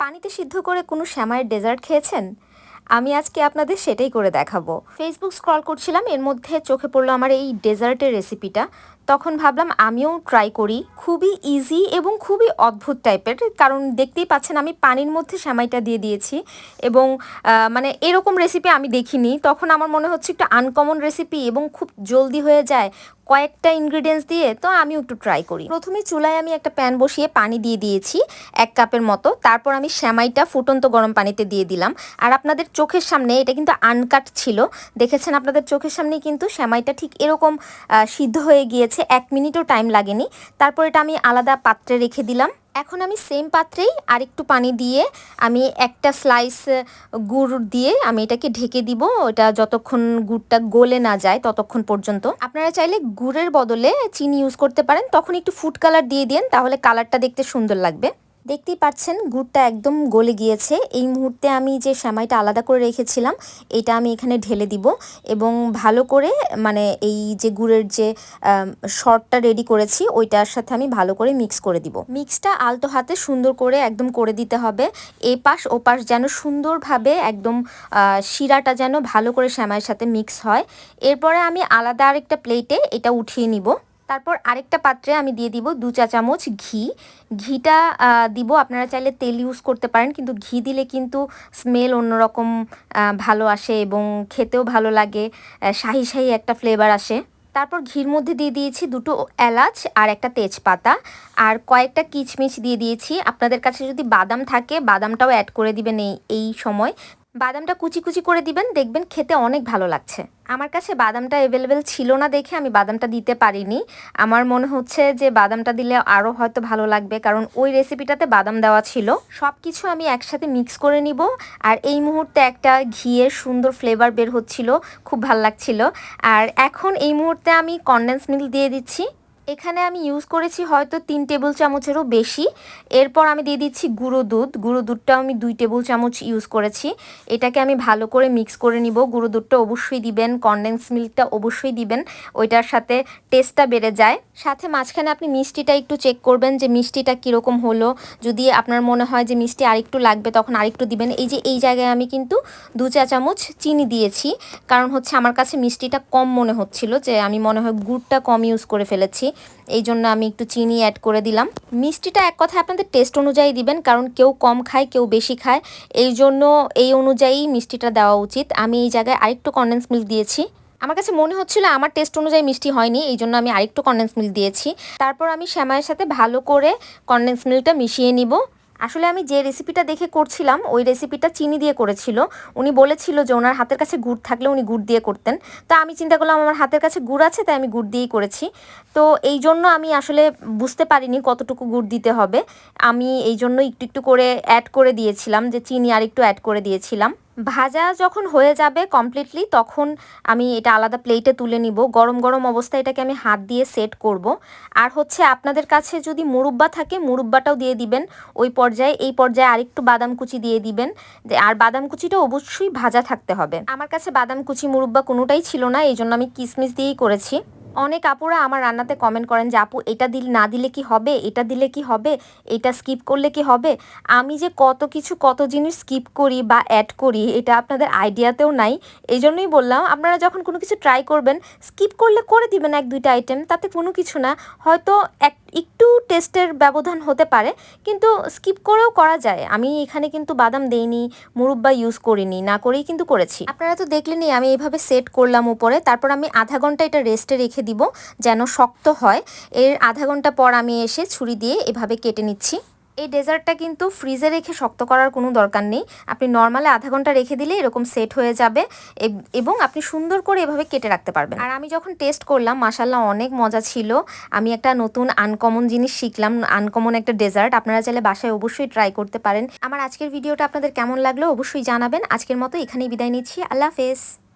পানিতে সিদ্ধ করে কোনো শ্যামাইয়ের ডেজার্ট খেয়েছেন? আমি আজকে আপনাদের সেটাই করে দেখাবো। ফেসবুক স্ক্রল করছিলাম, এর মধ্যে চোখে পড়ল আমার এই ডেজার্টের রেসিপিটা তখন ভাবলাম আমিও ট্রাই করি। খুবই ইজি এবং খুবই অদ্ভুত টাইপের কারণ দেখতেই পাচ্ছেন আমি পানির মধ্যে সেমাইটা দিয়ে দিয়েছি এবং মানে এরকম রেসিপি আমি দেখিনি। তখন আমার মনে হচ্ছে একটু আনকমন রেসিপি এবং খুব জলদি হয়ে যায় কয়েকটা ইনগ্রিডিয়েন্টস দিয়ে তো আমি একটু ট্রাই করি। প্রথমে চুলায় আমি একটা প্যান বসিয়ে পানি দিয়ে দিয়েছি, এক কাপের মতো। তারপর আমি শ্যামাইটা ফুটন্ত গরম পানিতে দিয়ে দিলাম। আর আপনাদের চোখের সামনে, এটা কিন্তু আনকাট ছিল, দেখেছেন আপনাদের চোখের সামনে কিন্তু শ্যামাইটা ঠিক এরকম সিদ্ধ হয়ে গিয়েছে, এক মিনিটও টাইম লাগেনি। তারপর এটা আমি আলাদা পাত্রে রেখে দিলাম। এখন আমি সেম পাত্রেই আরেকটু পানি দিয়ে আমি একটা স্লাইস গুড় দিয়ে আমি এটাকে ঢেকে দিব। এটা যতক্ষণ গুড়টা গলে না যায় ততক্ষণ পর্যন্ত। আপনারা চাইলে গুড়ের বদলে চিনি ইউজ করতে পারেন। তখন একটু ফুড কালার দিয়ে দিন তাহলে কালারটা দেখতে সুন্দর লাগবে। দেখতেই পাচ্ছেন, গুড়টা একদম গলে গিয়েছে। এই মুহূর্তে আমি যে সেমাইটা আলাদা করে রেখেছিলাম, এটা আমি এখানে ঢেলে দিব এবং ভালো করে মানে এই যে গুড়ের যে শর্টটা রেডি করেছি, ওইটার সাথে আমি ভালো করে মিক্স করে দিব। মিক্সটা আলতো হাতে সুন্দর করে একদম করে দিতে হবে। এ পাশ ও পাশ যেন সুন্দরভাবে একদম শিরাটা যেন ভালো করে শ্যামাইয়ের সাথে মিক্স হয়। এরপরে আমি আলাদা আরেকটা প্লেটে এটা উঠিয়ে নিব। তারপর আরেকটা পাত্রে আমি দিয়ে দিব দু চা চামচ ঘি। ঘিটা দিব, আপনারা চাইলে তেল ইউজ করতে পারেন, কিন্তু ঘি দিলে কিন্তু স্মেল অন্যরকম ভালো আসে এবং খেতেও ভালো লাগে শাহি শাহি একটা ফ্লেভার আসে। তারপর ঘির মধ্যে দিয়ে দিয়েছি দুটো এলাচ আর একটা তেজপাতা। আর কয়েকটা কিচমিচ দিয়ে দিয়েছি। আপনাদের কাছে যদি বাদাম থাকে, বাদামটাও অ্যাড করে দিবেন এই এই সময়। বাদামটা কুচি কুচি করে দিবেন, দেখবেন খেতে অনেক ভালো লাগছে। আমার কাছে বাদামটা অ্যাভেলেবেল ছিল না দেখে আমি বাদামটা দিতে পারিনি। আমার মনে হচ্ছে যে বাদামটা দিলে আরও হয়তো ভালো লাগবে, কারণ ওই রেসিপিটাতে বাদাম দেওয়া ছিল। সব কিছু আমি একসাথে মিক্স করে নিব, আর এই মুহূর্তে একটা ঘিয়ের সুন্দর ফ্লেভার বের হচ্ছিল, খুব ভালো লাগছিল। আর এখন এই মুহূর্তে আমি কনডেন্স মিল্ক দিয়ে দিচ্ছি। এখানে আমি ইউজ করেছি হয়তো তিন টেবিল চামচেরও বেশি। এরপর আমি দিয়ে দিচ্ছি গুঁড়ো দুধ। গুঁড়ো দুধটাও আমি দুই টেবিল চামচ ইউজ করেছি। এটাকে আমি ভালো করে মিক্স করে নিব। গুঁড়ো দুধটা অবশ্যই দিবেন কনডেন্স মিল্কটা অবশ্যই দিবেন, ওইটার সাথে টেস্টটা বেড়ে যায়। সাথে মাঝখানে আপনি মিষ্টিটা একটু চেক করবেন যে মিষ্টিটা কীরকম হলো। যদি আপনার মনে হয় যে মিষ্টি আরেকটু লাগবে, তখন আরেকটু দিবেন। এই যে এই জায়গায় আমি কিন্তু দু চা চামচ চিনি দিয়েছি। কারণ হচ্ছে আমার কাছে মিষ্টিটা কম মনে হচ্ছিল যে আমি মনে হয় গুড়টা কম ইউজ করে ফেলেছি। এই জন্য আমি একটু চিনি অ্যাড করে দিলাম। মিষ্টিটা এক কথা আপনাদের টেস্ট অনুযায়ী দিবেন, কারণ কেউ কম খায়, কেউ বেশি খায়। এই জন্য এই অনুযায়ী মিষ্টিটা দেওয়া উচিত। আমি এই জায়গায় আরেকটু কন্ডেন্স মিল্ক দিয়েছি। আমার কাছে মনে হচ্ছিল আমার টেস্ট অনুযায়ী মিষ্টি হয়নি, এই জন্য আমি আরেকটু কন্ডেন্স মিল্ক দিয়েছি। তারপর আমি শ্যামায়ের সাথে ভালো করে কন্ডেন্স মিল্কটা মিশিয়ে নিব। আসলে আমি যে রেসিপিটা দেখে করছিলাম, ওই রেসিপিটা চিনি দিয়ে করেছিল। উনি বলেছিল যে ওনার হাতের কাছে গুড় থাকলে উনি গুড় দিয়ে করতেন। তো আমি চিন্তা করলাম, আমার হাতের কাছে গুড় আছে, তাই আমি গুড় দিয়েই করেছি। তো এই জন্য আমি আসলে বুঝতে পারিনি কতটুকু গুড় দিতে হবে। আমি এই জন্য একটু একটু করে অ্যাড করে দিয়েছিলাম, যে চিনি আর একটু অ্যাড করে দিয়েছিলাম। ভাজা যখন হয়ে যাবে কমপ্লিটলি তখন আমি এটা আলাদা প্লেটে তুলে নিব। গরম গরম অবস্থায় এটাকে আমি হাত দিয়ে সেট করব। আর হচ্ছে আপনাদের কাছে যদি মুরব্বা থাকে, মুরব্বাটাও দিয়ে দিবেন। ওই পর্যায়ে, এই পর্যায়ে আরেকটু বাদাম কুচি দিয়ে দিবেন। আর বাদাম কুচিটা অবশ্যই ভাজা থাকতে হবে। আমার কাছে বাদাম কুচি মুরব্বা কোনোটাই ছিল না এই জন্য আমি কিসমিস দিয়েই করেছি। অনেক আপুরা আমার রান্নাতে কমেন্ট করেন যে, আপু, এটা দিল, না দিলে কি হবে? এটা দিলে কি হবে? এটা স্কিপ করলে কি হবে? আমি যে কত কিছু, কত জিনিস স্কিপ করি বা অ্যাড করি, এটা আপনাদের আইডিয়াতেও নাই। এই জন্যই বললাম, আপনারা যখন কোনো কিছু ট্রাই করবেন স্কিপ করলে করে দিবেন এক, দুইটা আইটেম তাতে কোনো কিছু না। হয়তো এক, একটু টেস্টের ব্যবধান হতে পারে, কিন্তু স্কিপ করেও করা যায়। আমি এখানে কিন্তু বাদাম দেইনি, মুরব্বা ইউজ করিনি, না করেই কিন্তু করেছি। আপনারা তো দেখলেনই, আমি এইভাবে সেট করলাম উপরে, তারপর আমি আধা ঘণ্টা এটা রেস্টে রেখে দিব যেন শক্ত হয়। এর আধা ঘণ্টা পর আমি এসে ছুরি দিয়ে এভাবে কেটে নিচ্ছি। এই ডেজার্টটা কিন্তু ফ্রিজে রেখে শক্ত করার কোনো দরকার নেই। আপনি নর্মালে আধা ঘণ্টা রেখে দিলে এরকম সেট হয়ে যাবে এবং আপনি সুন্দর করে এভাবে কেটে রাখতে পারবেন। আর আমি যখন টেস্ট করলাম মাসাল্লাহ অনেক মজা ছিল। আমি একটা নতুন আনকমন জিনিস শিখলাম, আনকমন একটা ডেজার্ট। আপনারা চাইলে বাসায় অবশ্যই ট্রাই করতে পারেন। আমার আজকের ভিডিওটা আপনাদের কেমন লাগল অবশ্যই জানাবেন। আজকের মতো এখানেই বিদায় নিচ্ছি। আল্লাহ হাফেজ।